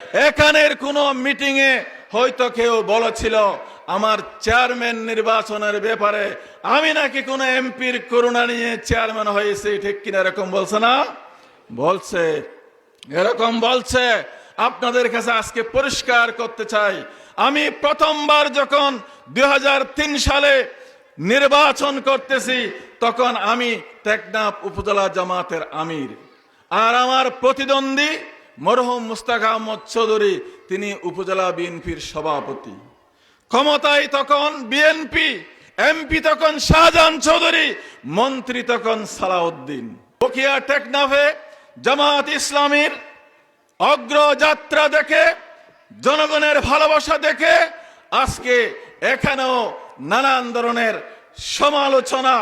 এখানের কোন মিটিং এ হয়তো কেউ বলেছিল, আমার চেয়ারম্যান নির্বাচনের ব্যাপারে আমি নাকি কোনো এমপির করুণা নিয়ে চেয়ারম্যান হয়েছি। ঠিক কিনা এরকম বলছে না? বলছে। এরকম বলছে, আপনাদের কাছে আজকে পরিষ্কার করতে চাই, আমি প্রথমবার যখন দুই হাজার তিন সালে নির্বাচন করতেছি, তখন আমি টেকনাফ উপজেলা জামাতের আমির। আর আমার প্রতিদ্বন্দ্বী মরহুম মুস্তাক আহমদ চৌধুরী, তিনি উপজেলা বিএনপির সভাপতি। ক্ষমতায় তখন বিএনপি, এমপি তখন শাহজাহান চৌধুরী, মন্ত্রী তখন সালাউদ্দিন। বকিয়া টেকনাফে জামাত ইসলামীর অগ্রযাত্রা দেখে, জনগণের ভালোবাসা দেখে, আজকে এখানেও নানান ধরনের সমালোচনা,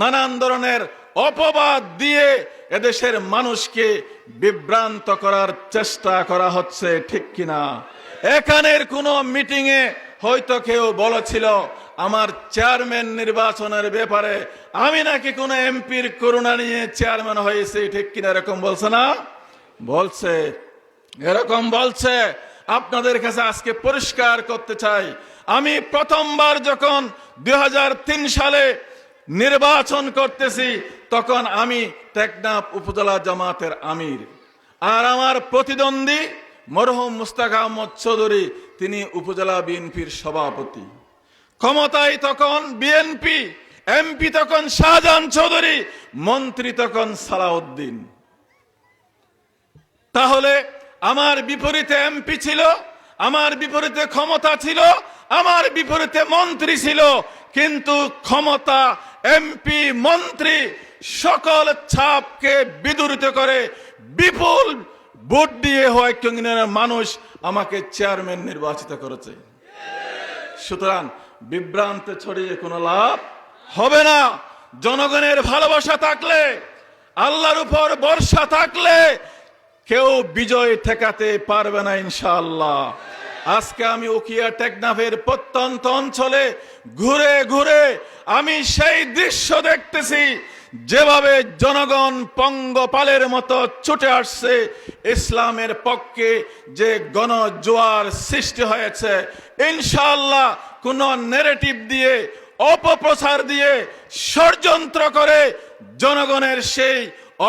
নানান ধরনের অপবাদ দিয়ে এদেশের মানুষকে বিভ্রান্ত করার চেষ্টা করা হচ্ছে, ঠিক কিনা? এখানের কোনো মিটিং এ হয়তো কেউ বলেছিল, আমার চেয়ারম্যান নির্বাচনের ব্যাপারে আমি নাকি কোনো এমপির করুণা নিয়ে চেয়ারম্যান হয়েছি ঠিক কিনা এরকম বলছে না? বলছে। এরকম বলছে, আপনাদের কাছে আজকে পরিষ্কার করতে চাই। আমি প্রথমবার যখন দুই হাজার তিন সালে নির্বাচন করতেছি, তখন আমি টেকনাফ উপজেলা জামাতের আমির। আর আমার প্রতিদ্বন্দ্বী মরহম মুস্তাক আহমদ চৌধুরী, তিনি উপজেলা বিএনপির সভাপতি। ক্ষমতায় তখন বিএনপি, এমপি তখন শাহজাহান চৌধুরী, মন্ত্রী তখন সালাউদ্দিন। তাহলে আমার বিপরীতে এমপি ছিল, আমার বিপরীতে ক্ষমতা ছিল, আমার বিপরীতে মন্ত্রী ছিল, কিন্তু ক্ষমতা এমপি মন্ত্রী, সকল ছাপকে বিদূরিত করে বিপুল ভোট দিয়ে হয় ইউনিয়নের মানুষ আমাকে চেয়ারম্যান নির্বাচিত করেছে। সুতরাং বিভ্রান্তে ছড়িয়ে কোনো লাভ হবে না। জনগণের ভালোবাসা থাকলে, আল্লাহর উপর বর্ষা থাকলে কেউ বিজয় ঠেকাতে পারবে না ইনশাআল্লাহ। আজকে আমি উকিয়া টেকনাফের প্রত্যন্ত অঞ্চলে ঘুরে ঘুরে আমি সেই দৃশ্য দেখতেছি, যেভাবে জনগণ পঙ্গপালের মতো ছুটে আসছে ইসলামের পক্ষে যে গণজোয়ার সৃষ্টি হয়েছে। ইনশাআল্লাহ কোন নেরেটিভ দিয়ে, অপপ্রচার দিয়ে ষড়যন্ত্র করে জনগণের সেই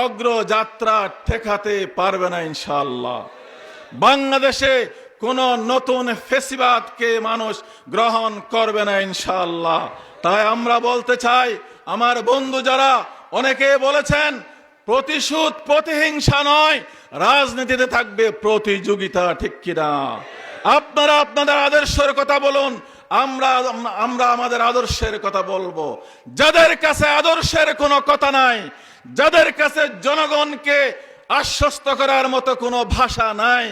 অগ্রযাত্রা ঠেকাতে পারবে না ইনশাআল্লাহ। বাংলাদেশে কোন নতুন ফেসিবাদকে মানুষ গ্রহণ করবে না ইনশাল্লাহ তাই আমরা বলতে চাই, আমার বন্ধু যারা অনেকে বলেছেন, প্রতিশোধ প্রতিহিংসা নয়, রাজনীতিতে থাকবে প্রতিযোগিতা, ঠিক কিনা? আপনারা আপনাদের আদর্শের কথা বলুন, আমরা আমরা আমাদের আদর্শের কথা বলব। যাদের কাছে আদর্শের কোনো কথা নাই, যাদের কাছে জনগণকে আশ্বস্ত করার মতো কোনো ভাষা নাই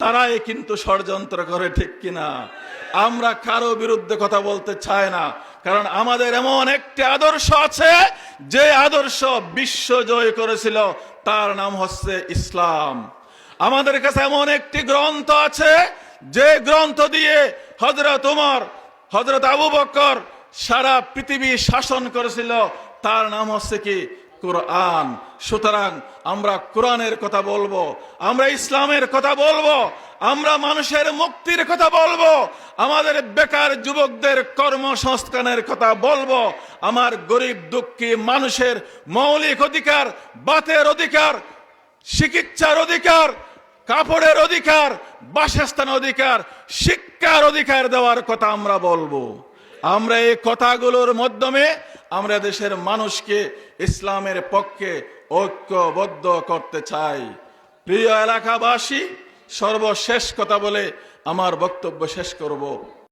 তারাই কিন্তু ষড়যন্ত্র করে ঠিক কিনা? আমরা কারও বিরুদ্ধে কথা বলতে চাই না, কারণ আমাদের এমন একটি আদর্শ আছে, যে আদর্শ বিশ্ব জয় করেছিল, তার নাম হচ্ছে ইসলাম। আমাদের কাছে এমন একটি গ্রন্থ আছে, যে গ্রন্থ দিয়ে হজরত উমর হজরত আবু বকর সারা পৃথিবী শাসন করেছিল, তার নাম হচ্ছে কি? কোরআন। সুতরাং আমরা কোরআনের কথা বলব, আমরা ইসলামের কথা বলব, আমরা মানুষের মুক্তির কথা বলব, আমাদের বেকার যুবকদের কর্মসংস্থানের কথা বলব, আমার গরিব দুঃখী মানুষের মৌলিক অধিকার, বাতের অধিকার, চিকিৎসার অধিকার, কাপড়ের অধিকার বাসস্থান অধিকার, শিক্ষার অধিকার দেওয়ার কথা আমরা বলব। আমরা এই কথাগুলোর মাধ্যমে আমরা দেশের মানুষকে ইসলামের পক্ষে ঐক্যবদ্ধ করতে চাই। প্রিয় এলাকাবাসী, সর্বশেষ কথা বলে আমার বক্তব্য শেষ করব।